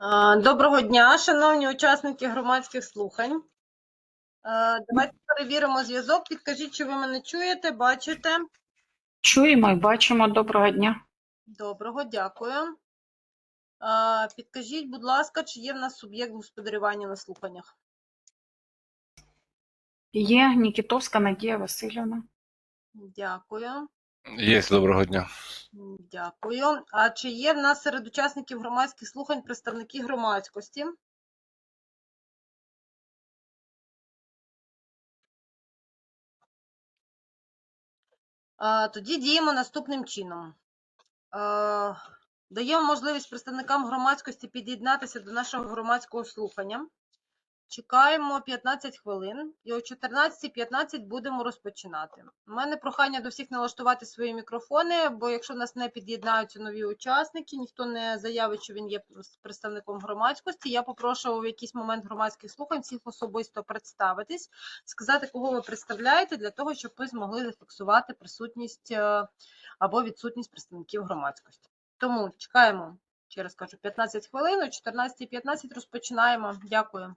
Е, Доброго дня, шановні учасники громадських слухань. Е, Давайте перевіримо зв'язок. Підкажіть, чи ви мене чуєте, бачите? Чуємо і бачимо. Доброго дня. Доброго, дякую. Е, Підкажіть, будь ласка, чи є в нас суб'єкт господарювання на слуханнях? Є Нікітовська Надія Васильівна. Дякую. Є, доброго дня. Дякую. А чи є в нас серед учасників громадських слухань представники громадськості? Тоді діємо наступним чином. Даємо можливість представникам громадськості під'єднатися до нашого громадського слухання. Чекаємо 15 хвилин і о 14.15 будемо розпочинати. У мене прохання до всіх налаштувати свої мікрофони, бо якщо нас не під'єднаються нові учасники, ніхто не заявить, що він є представником громадськості. Я попрошу в якийсь момент громадських слухань всіх особисто представитись, сказати, кого ви представляєте, для того, щоб ви змогли зафіксувати присутність е, або відсутність представників громадськості. Тому чекаємо, ще раз кажу, 15 хвилин, о 14.15 розпочинаємо. Дякую.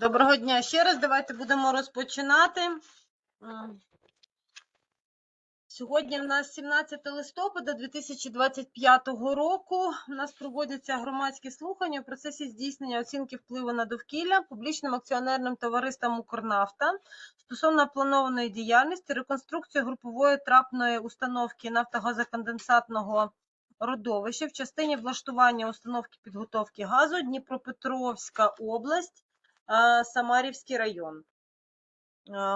Доброго дня ще раз. Давайте будемо розпочинати. Сьогодні в нас 17 листопада 2025 року. У нас проводяться громадські слухання у процесі здійснення оцінки впливу на довкілля публічним акціонерним товариством «Укрнафта» стосовно планованої діяльності, реконструкції групової трапної установки нафтогазоконденсатного родовища в частині влаштування установки підготовки газу Дніпропетровська область, Самарівський район.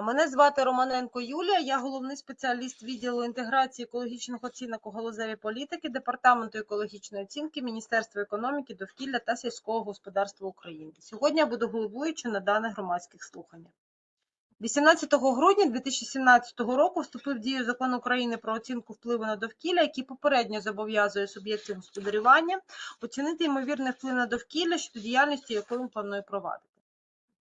Мене звати Романенко Юлія, я головний спеціаліст відділу інтеграції екологічних оцінок у галузевій політики Департаменту екологічної оцінки Міністерства економіки, довкілля та сільського господарства України. Сьогодні я буду головуючою на даних громадських слуханнях. 18 грудня 2017 року вступив в дію закон України про оцінку впливу на довкілля, який попередньо зобов'язує суб'єктів господарювання оцінити ймовірний вплив на довкілля щодо діяльності, яку він планує провадити.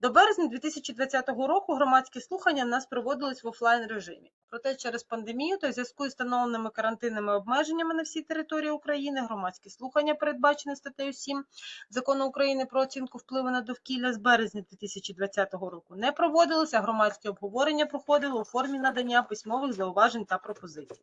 До березня 2020 року громадські слухання в нас проводились в офлайн режимі. Проте через пандемію та зв'язку з встановленими карантинними обмеженнями на всій території України громадські слухання, передбачені статтею 7 Закону України про оцінку впливу на довкілля з березня 2020 року не проводилися, а громадські обговорення проходили у формі надання письмових зауважень та пропозицій.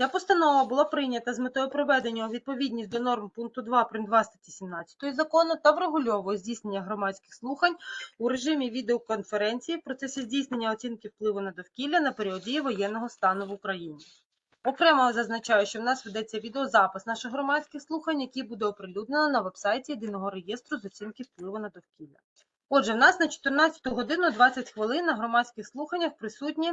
Ця постанова була прийнята з метою приведення у відповідність до норм пункту 2 прим. 2 статті 17 закону та врегульовує здійснення громадських слухань у режимі відеоконференції в процесі здійснення оцінки впливу на довкілля на період дії воєнного стану в Україні. Окремо зазначаю, що в нас ведеться відеозапис наших громадських слухань, який буде оприлюднено на вебсайті єдиного реєстру з оцінки впливу на довкілля. Отже, в нас на 14 годину 20 хвилин на громадських слуханнях присутні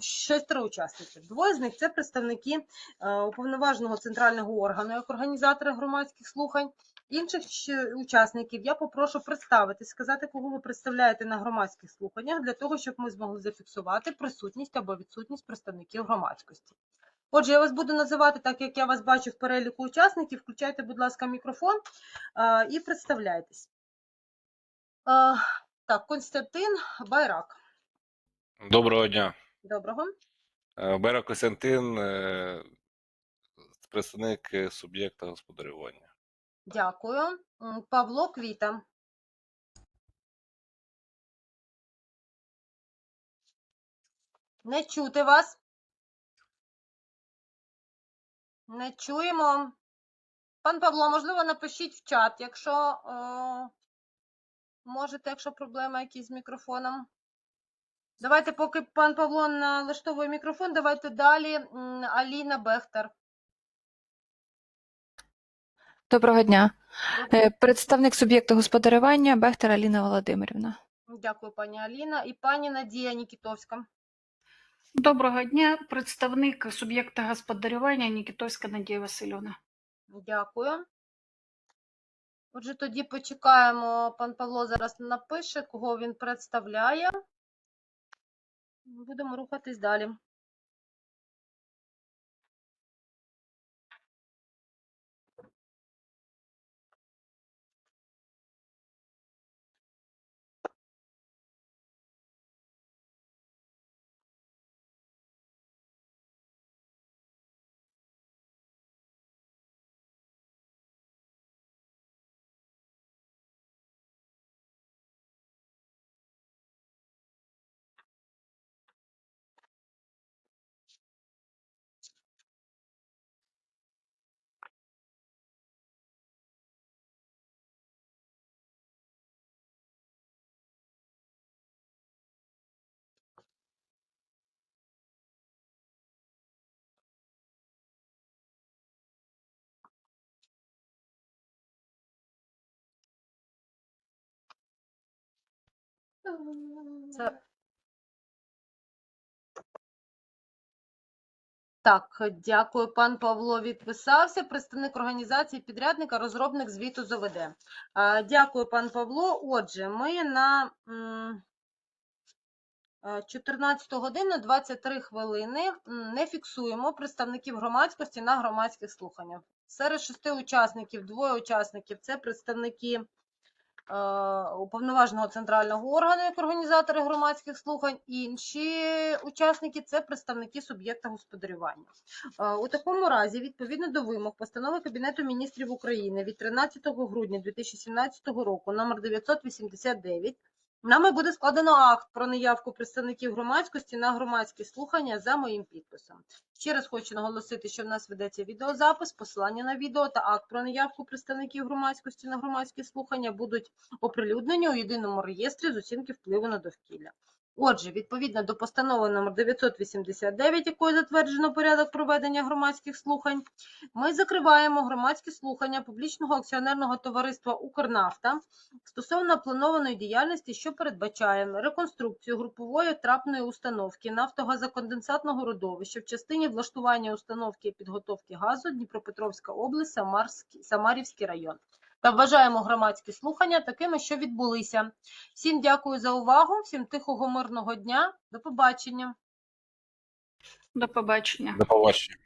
шестеро учасників. Двоє з них це представники е, уповноваженого центрального органу як організатора громадських слухань. Інших учасників я попрошу представити, сказати, кого ви представляєте на громадських слуханнях, для того, щоб ми змогли зафіксувати присутність або відсутність представників громадськості. Отже, я вас буду називати так, як я вас бачу в переліку учасників. Включайте, будь ласка, мікрофон е, і представляйтесь. Е, Так, Константин Байрак. Доброго дня. Доброго. Е, Бера Костянтин, е, представник е, суб'єкта господарювання. Дякую. Павло Квіта. Не чути вас. Не чуємо. Пан Павло, можливо, напишіть в чат, якщо о, можете, якщо проблема якісь з мікрофоном. Давайте, поки пан Павло налаштовує мікрофон, давайте далі. Аліна Бехтер. Доброго дня. Е, Представник суб'єкту господарювання Бехтер Аліна Володимирівна. Дякую, пані Аліна. І пані Надія Нікітовська. Доброго дня, представник суб'єкта господарювання Нікітовська Надія Васильівна. Дякую. Отже, тоді почекаємо. Пан Павло зараз напише, кого він представляє. Будемо рухатись далі. Так, дякую, пан Павло відписався. Представник організації підрядника, розробник звіту ЗОВД. А, Дякую, пан Павло. Отже, ми на м, е, 14 годину 23 хвилини не фіксуємо представників громадськості на громадських слуханнях. Серед шести учасників, двоє учасників це представники уповноваженого центрального органу як організатори громадських слухань. Інші учасники це представники суб'єкта господарювання. Е, У такому разі, відповідно до вимог постанови Кабінету міністрів України від 13 грудня 2017 року номер 989 Нами буде складено акт про неявку представників громадськості на громадські слухання за моїм підписом. Ще раз хочу наголосити, що в нас ведеться відеозапис, посилання на відео та акт про неявку представників громадськості на громадські слухання будуть оприлюднені у єдиному реєстрі з оцінки впливу на довкілля. Отже, відповідно до постанови номер 989, якою затверджено порядок проведення громадських слухань, ми закриваємо громадські слухання публічного акціонерного товариства Укрнафта стосовно планованої діяльності, що передбачає реконструкцію групової трапної установки нафтогазоконденсатного родовища в частині влаштування установки і підготовки газу Дніпропетровська область, Самарський, Самарівський район. Та вважаємо громадські слухання такими, що відбулися. Всім дякую за увагу, всім тихого мирного дня. До побачення. До побачення. До побачення.